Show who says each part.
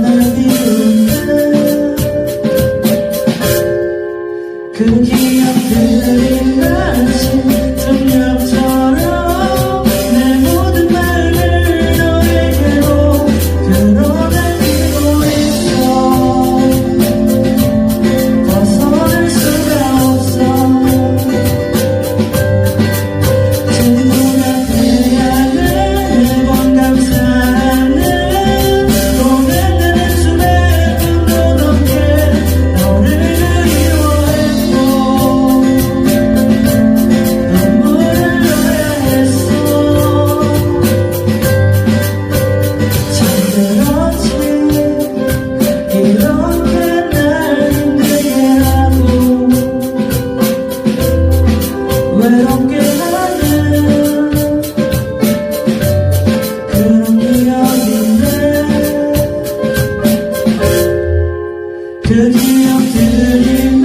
Speaker 1: 떠나는가 그 기억들을 You.